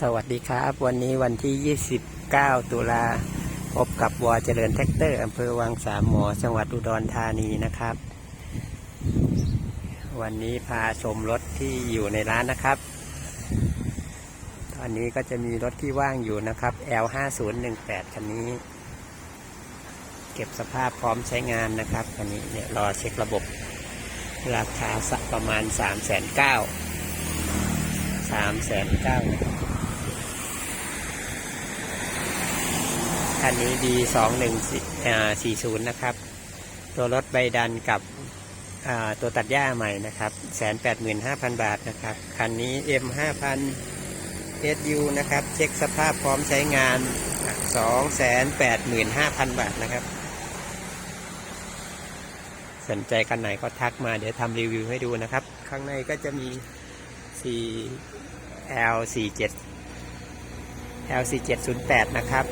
สวัสดีครับ วันนี้วันที่ 29 ตุลาพบกับวอเจริญแท็กเตอร์อำเภอวังสามหมอจังหวัดอุดรธานีนะครับ วันนี้พาชมรถที่อยู่ในร้านนะครับ ตอนนี้ก็จะมีรถที่ว่างอยู่นะครับ L5018 คันนี้ เก็บสภาพพร้อมใช้งานนะครับคันนี้เนี่ยรอเช็คระบบราคาสักประมาณ 3 9 0 0 0 0 3 9 0 0 0 0 คันนี้ดีสองหนึ่งสี่ศูนย์นะครับ ตัวรถใบดันกับตัวตัดหญ้าใหม่นะครับแสนแปดหมื่นห้าพันบาทนะครับ คันนี้ M ห้าพัน SU นะครับ เช็คสภาพพร้อมใช้งานสองแสนแปดหมื่นห้าพันบาทนะครับ สนใจกันไหนก็ทักมาเดี๋ยวทำรีวิวให้ดูนะครับ ข้างในก็จะมี 4 L 4 7 L 4 7 0 8 นะครับ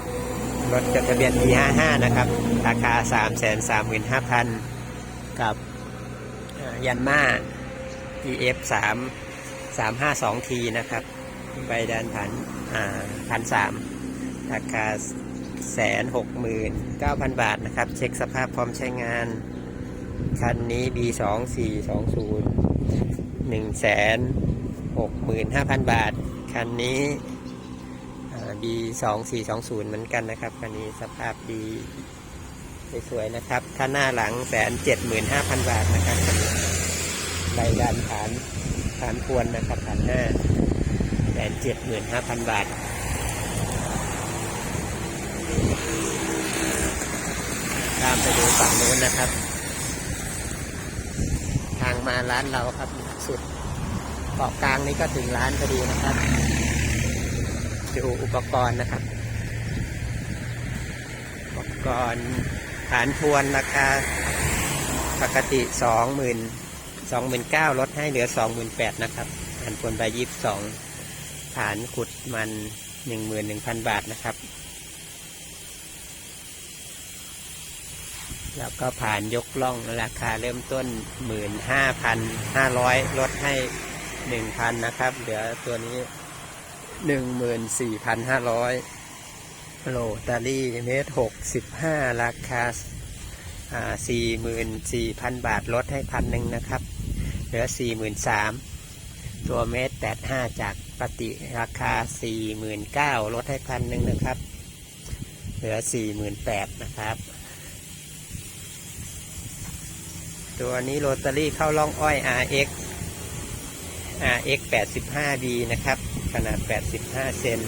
รถจดทะเบียน P 5 5 นะครับ ราคา 3 3 5 0 0 0 กับยันมา EF 3 3 5 2 T นะครับ ใบดันผันพันสามราคาแสนหกหมื่นเก้าพันบาทนะครับ เช็คสภาพพร้อมใช้งาน คันนี้ B 2 4 2 0 1แสนหกหมื่นห้าพันบาท คันนี้ บีสองสี่สองศูนย์เหมือนกันนะครับคันนี้สภาพดีสวยๆนะครับถ้าหน้าหลังแสนเจ็ดหมื่นห้าพันบาทนะครับใบดันฐานฐานพวนนะครับฐานหน้าแสนเจ็ดหมื่นห้าพันบาทตามไปดูฝั่งนู้นนะครับ ทางมาร้านเราครับสุดเกาะกลางนี้ก็ถึงร้านพอดีนะครับ ดูอุปกรณ์นะครับ อุปกรณ์ฐานทวนราคาปกติสองหมื่นสองหมื่นเก้าลดให้เหลือสองหมื่นแปดนะครับฐานทวนใบยี่สิบสองฐานขุดมันหนึ่งหมื่นหนึ่งพันบาทนะครับ แล้วก็ผ่านยกล่องราคาเริ่มต้นหมื่นห้าพันห้าร้อยลดให้หนึ่งพันนะครับ เหลือตัวนี้ หนึ่งหมื่นสี่พันห้าร้อยโลตารี่เมตรหกสิบห้าราคาสี่หมื่นสี่พันบาทลดให้พันหนึ่งนะครับ เหลือสี่หมื่นสามตัวเมตรแปดห้าจากปฏิราคาสี่หมื่นเก้าลดให้พันหนึ่งนะครับ เหลือสี่หมื่นแปดนะครับ ตัวนี้โรตารี่เข้าล่องอ้อย RX RX 85D นะครับ ขนาด 85 เซน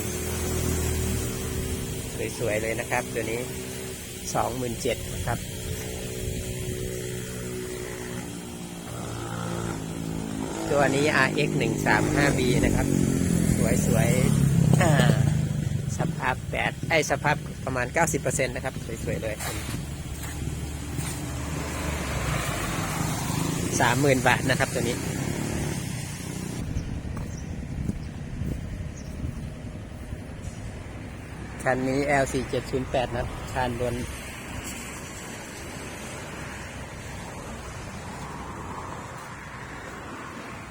สวยๆเลยนะครับ ตัวนี้ 27,000นะครับตัวนี้ RX 135B นะครับ สวยๆอ่าสภาพ8ไอสภาพประมาณ 90%นะครับ สวยๆเลยสามหมื่นบาทนะครับตัวนี้ คันนี้ L 4 7 0 8 นะชานบน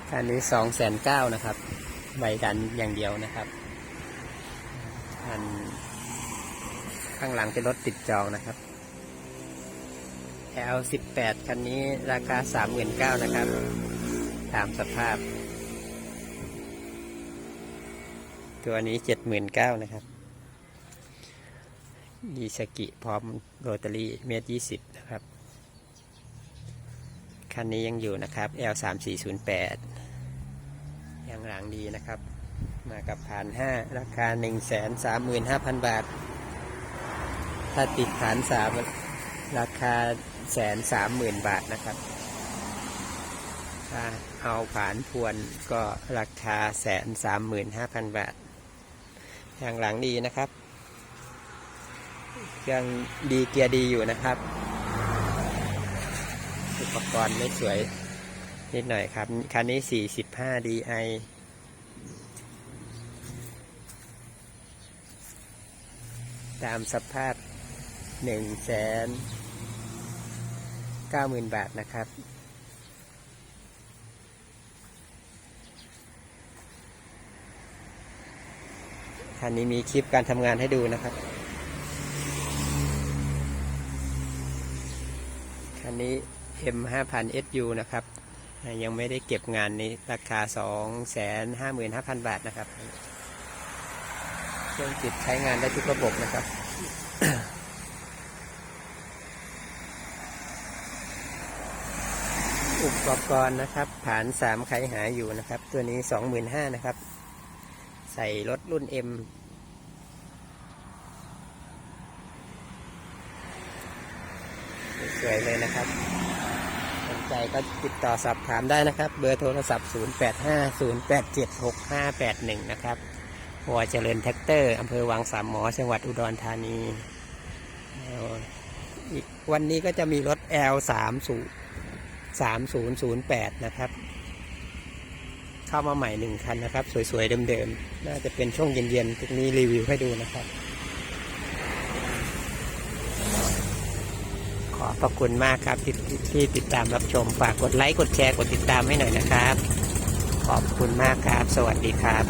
คันนี้สองแสนเก้านะครับ ใบดันอย่างเดียวนะครับ คันข้างหลังเป็นรถติดจองนะครับ L 1 8 คันนี้ราคา39,000นะครับ ตามสภาพ ตัวนี้79,000นะครับ ดีสกิพร้อมโรตารี่เมตร20นะครับ คันนี้ยังอยู่นะครับ L 3 4 0 8ยังหลังดีนะครับ มากับผ่าน5ราคา135,000บาท ถ้าติดฐาน3ราคาแสนสามหมื่นบาทนะครับถ้าเอาผ่านพวนก็ราคาแสนสามหมื่นห้าพันบาททางหลังดีนะครับ ยังดีเกียร์ดีอยู่นะครับ อุปกรณ์ไม่สวยนิดหน่อยครับ คันนี้ 45 DI ตามสภาพ1 0 0 0 0แสนเก้าหมื่นบาทนะครับคันนี้มีคลิปการทำงานให้ดูนะครับ คันนี้ M 5 0 0 0 SU นะครับ ยังไม่ได้เก็บงานนี้ราคา 255,000 บาทนะครับเครื่องติดใช้งานได้ทุกระบบนะครับอุปกรณ์นะครับ ฐานสามใครหาอยู่นะครับ ตัวนี้สองหมื่นห้านะครับ ใส่รถรุ่น M สวยเลยนะครับ สนใจก็ติดต่อสอบถามได้นะครับ เบอร์โทรศัพท์ 0850876581 นะครับหัวเจริญแท็กเตอร์อำเภอวังสามหมอจังหวัดอุดรธานีอีกวันนี้ก็จะมีรถ L 3 0 3 0 0 8 นะครับ เข้ามาใหม่หนึ่งคันนะครับ สวยๆเดิมๆ น่าจะเป็นช่วงเย็นๆตรงนี้รีวิวให้ดูนะครับ พระคุณมากครับที่ที่ติดตามรับชม ฝากกดไลค์ กดแชร์ กดติดตามให้หน่อยนะครับ ขอบคุณมากครับ สวัสดีครับ